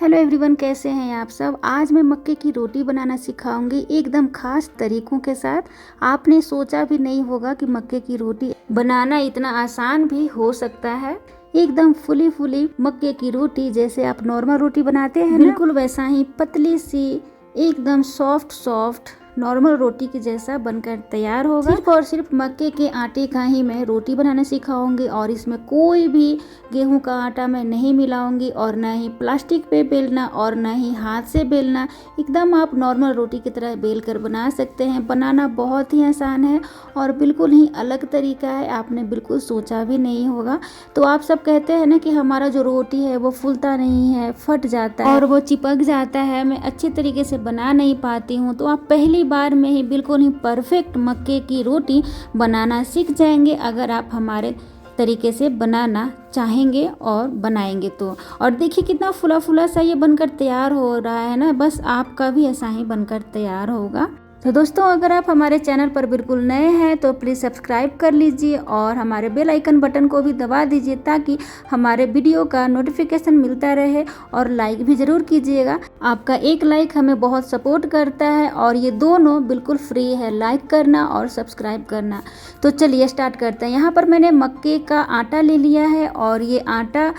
Hello everyone कैसे हैं आप सब? आज मैं मक्के की रोटी बनाना सिखाऊँगी एकदम खास तरीकों के साथ। आपने सोचा भी नहीं होगा कि मक्के की रोटी बनाना इतना आसान भी हो सकता है। एकदम फुली फुली मक्के की रोटी जैसे आप नॉर्मल रोटी बनाते हैं बिल्कुल। वैसा ही पतली सी एकदम सॉफ्ट सॉफ्ट नॉर्मल रोटी के जैसा बनकर तैयार होगा। सिर्फ़ और सिर्फ़ मक्के के आटे का ही मैं रोटी बनाना सिखाऊँगी और इसमें कोई भी गेहूँ का आटा मैं नहीं मिलाऊँगी और ना ही प्लास्टिक पे बेलना और ना ही हाथ से बेलना। एकदम आप नॉर्मल रोटी की तरह बेल कर बना सकते हैं। बनाना बहुत ही आसान है और बिल्कुल ही अलग तरीका है। आपने बिल्कुल सोचा भी नहीं होगा। तो आप सब कहते हैं ना कि हमारा जो रोटी है वो फूलता नहीं है, फट जाता है। और वो चिपक जाता है। मैं अच्छे तरीके से बना नहीं पाती हूँ। तो आप पहली बार में ही बिल्कुल ही परफेक्ट मक्के की रोटी बनाना सीख जाएँगे, अगर आप हमारे तरीके से बनाना चाहेंगे और बनाएँगे तो। और देखिए कितना फुला फुला सा ये बनकर तैयार हो रहा है ना, बस आपका भी ऐसा ही बनकर तैयार होगा। तो दोस्तों, अगर आप हमारे चैनल पर बिल्कुल नए हैं तो प्लीज़ सब्सक्राइब कर लीजिए और हमारे बेल आइकन बटन को भी दबा दीजिए ताकि हमारे वीडियो का नोटिफिकेशन मिलता रहे और लाइक भी ज़रूर कीजिएगा। आपका एक लाइक हमें बहुत सपोर्ट करता है और ये दोनों बिल्कुल फ्री है, लाइक करना और सब्सक्राइब करना। तो चलिए स्टार्ट करते हैं। यहाँ पर मैंने मक्के का आटा ले लिया है और ये आटा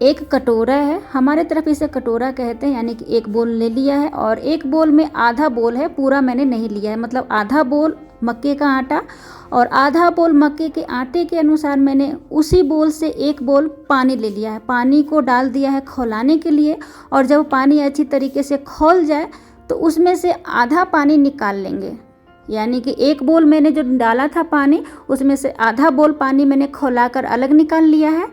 एक कटोरा है। हमारे तरफ़ इसे कटोरा कहते हैं, यानी कि एक बोल ले लिया है और एक बोल में आधा बोल है, पूरा मैंने नहीं लिया है। मतलब आधा बोल मक्के का आटा और आधा बोल मक्के के आटे के अनुसार मैंने उसी बोल से एक बोल पानी ले लिया है। पानी को डाल दिया है खौलाने के लिए और जब पानी अच्छी तरीके से खोल जाए तो उसमें से आधा पानी निकाल लेंगे। यानी कि एक बोल मैंने जो डाला था पानी, उसमें से आधा बोल पानी मैंने खोला कर अलग निकाल लिया है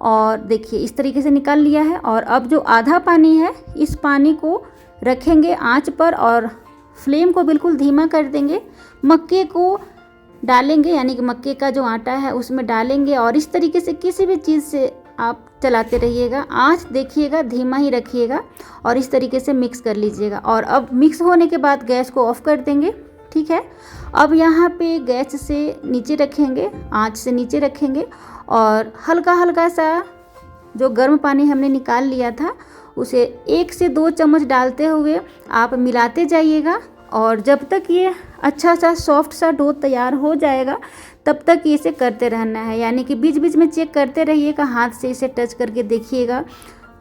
और देखिए, इस तरीके से निकाल लिया है और अब जो आधा पानी है, इस पानी को रखेंगे आँच पर और फ्लेम को बिल्कुल धीमा कर देंगे। मक्के को डालेंगे, यानी कि मक्के का जो आटा है, उसमें डालेंगे और इस तरीके से किसी भी चीज़ से आप चलाते रहिएगा। आँच देखिएगा, धीमा ही रखिएगा और इस तरीके से मिक्स कर लीजिएगा। और अब मिक्स होने के बाद गैस को ऑफ़ कर देंगे, ठीक है? अब यहाँ पे गैस से नीचे रखेंगे, आँच से नीचे रखेंगे और हल्का हल्का सा जो गर्म पानी हमने निकाल लिया था, उसे एक से दो चम्मच डालते हुए आप मिलाते जाइएगा और जब तक ये अच्छा सा सॉफ्ट सा डो तैयार हो जाएगा, तब तक इसे करते रहना है। यानी कि बीच बीच में चेक करते रहिएगा, हाथ से इसे टच करके देखिएगा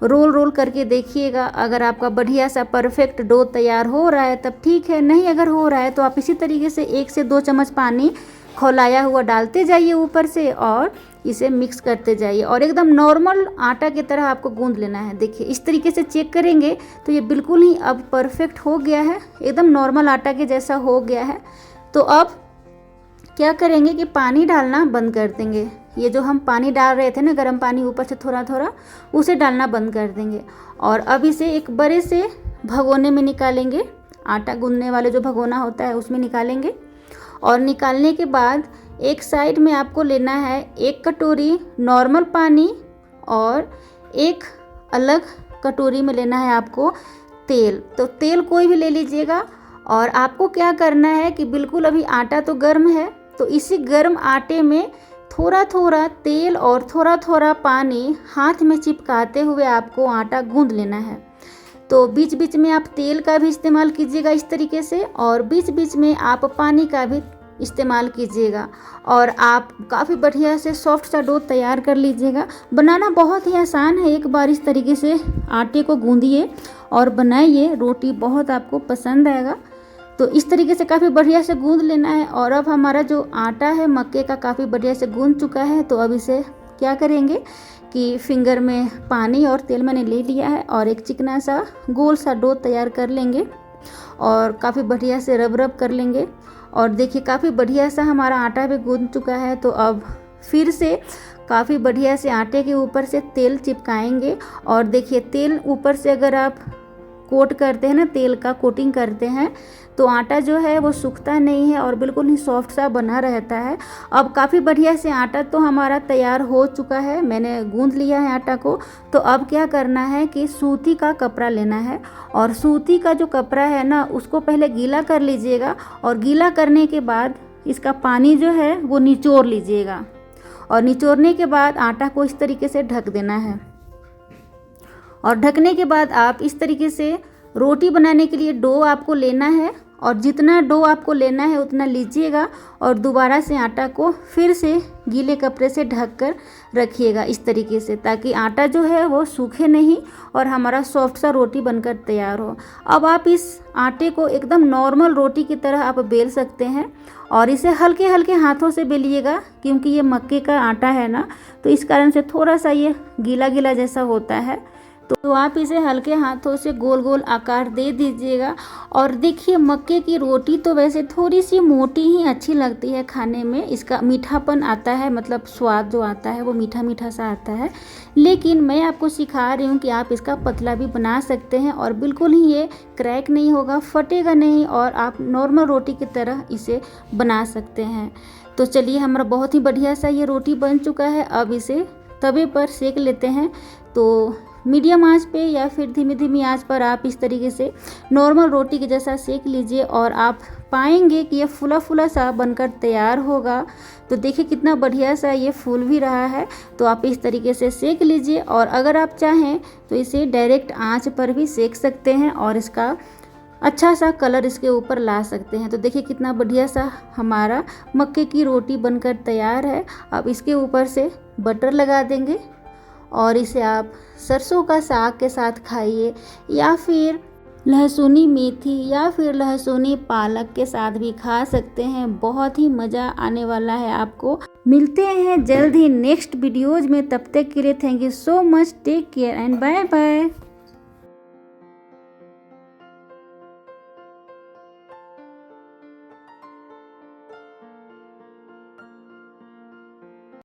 रोल रोल करके देखिएगा। अगर आपका बढ़िया सा परफेक्ट डो तैयार हो रहा है, तब ठीक है, नहीं अगर हो रहा है तो आप इसी तरीके से एक से दो चम्मच पानी खोलाया हुआ डालते जाइए ऊपर से और इसे मिक्स करते जाइए। और एकदम नॉर्मल आटा की तरह आपको गूंद लेना है। देखिए, इस तरीके से चेक करेंगे तो ये बिल्कुल ही अब परफेक्ट हो गया है। एकदम नॉर्मल आटा के जैसा हो गया है। तो अब क्या करेंगे कि पानी डालना बंद कर देंगे। ये जो हम पानी डाल रहे थे ना, गर्म पानी ऊपर से थोड़ा थोड़ा उसे डालना बंद कर देंगे। और अब इसे एक बड़े से भगोने में निकालेंगे। आटा गूंदने वाले जो भगोना होता है, उसमें निकालेंगे। और निकालने के बाद एक साइड में आपको लेना है एक कटोरी नॉर्मल पानी और एक अलग कटोरी में लेना है आपको तेल। तो तेल कोई भी ले लीजिएगा और आपको क्या करना है कि बिल्कुल अभी आटा तो गर्म है तो इसी गर्म आटे में थोड़ा थोड़ा तेल और थोड़ा थोड़ा पानी हाथ में चिपकाते हुए आपको आटा गूंद लेना है। तो बीच बीच में आप तेल का भी इस्तेमाल कीजिएगा इस तरीके से और बीच बीच में आप पानी का भी इस्तेमाल कीजिएगा और आप काफ़ी बढ़िया से सॉफ्ट सा डो तैयार कर लीजिएगा। बनाना बहुत ही आसान है, एक बार इस तरीके से आटे को गूंदिए और बनाइए, रोटी बहुत आपको पसंद आएगा। तो इस तरीके से काफ़ी बढ़िया से गूंद लेना है और अब हमारा जो आटा है, मक्के का काफ़ी बढ़िया से गूंद चुका है तो अब इसे क्या करेंगे? कि फिंगर में पानी और तेल मैंने ले लिया है और एक चिकना सा गोल सा डो तैयार कर लेंगे और काफ़ी बढ़िया से रब रब कर लेंगे। और देखिए, काफ़ी बढ़िया सा हमारा आटा भी गूंद चुका है तो अब फिर से काफ़ी बढ़िया से आटे के ऊपर से तेल चिपकाएँगे। और देखिए, तेल ऊपर से अगर आप कोट करते हैं ना, तेल का कोटिंग करते हैं तो आटा जो है वो सूखता नहीं है और बिल्कुल ही सॉफ्ट सा बना रहता है। अब काफ़ी बढ़िया से आटा तो हमारा तैयार हो चुका है, मैंने गूंद लिया है आटा को। तो अब क्या करना है कि सूती का कपड़ा लेना है और सूती का जो कपड़ा है ना, उसको पहले गीला कर लीजिएगा और गीला करने के बाद इसका पानी जो है वो निचोड़ लीजिएगा। और निचोड़ने के बाद आटा को इस तरीके से ढक देना है। और ढकने के बाद आप इस तरीके से रोटी बनाने के लिए डो आपको लेना है और जितना डो आपको लेना है उतना लीजिएगा और दोबारा से आटा को फिर से गीले कपड़े से ढक कर रखिएगा इस तरीके से ताकि आटा जो है वो सूखे नहीं और हमारा सॉफ्ट सा रोटी बनकर तैयार हो। अब आप इस आटे को एकदम नॉर्मल रोटी की तरह आप बेल सकते हैं और इसे हल्के हल्के हाथों से बेलिएगा क्योंकि ये मक्के का आटा है ना तो इस कारण से थोड़ा सा ये गीला गीला जैसा होता है। तो आप इसे हल्के हाथों से गोल गोल आकार दे दीजिएगा। और देखिए, मक्के की रोटी तो वैसे थोड़ी सी मोटी ही अच्छी लगती है खाने में। इसका मीठापन आता है मतलब स्वाद जो आता है वो मीठा मीठा सा आता है। लेकिन मैं आपको सिखा रही हूँ कि आप इसका पतला भी बना सकते हैं और बिल्कुल ही ये क्रैक नहीं होगा, फटेगा नहीं और आप नॉर्मल रोटी की तरह इसे बना सकते हैं। तो चलिए, हमारा बहुत ही बढ़िया सा ये रोटी बन चुका है। अब इसे तवे पर सेक लेते हैं। तो मीडियम आँच पे या फिर धीमी धीमी आँच पर आप इस तरीके से नॉर्मल रोटी के जैसा सेक लीजिए और आप पाएँगे कि ये फुला फुला सा बनकर तैयार होगा। तो देखिए कितना बढ़िया सा ये फूल भी रहा है। तो आप इस तरीके से सेक लीजिए और अगर आप चाहें तो इसे डायरेक्ट आँच पर भी सेक सकते हैं और इसका अच्छा सा कलर इसके ऊपर ला सकते हैं। तो देखिए कितना बढ़िया सा हमारा मक्के की रोटी बनकर तैयार है। अब इसके ऊपर से बटर लगा देंगे। और इसे आप सरसों का साग के साथ खाइए या फिर लहसुनी मेथी या फिर लहसुनी पालक के साथ भी खा सकते हैं। बहुत ही मज़ा आने वाला है आपको। मिलते हैं जल्द ही नेक्स्ट वीडियोज़ में। तब तक के लिए thank you so much take care and bye bye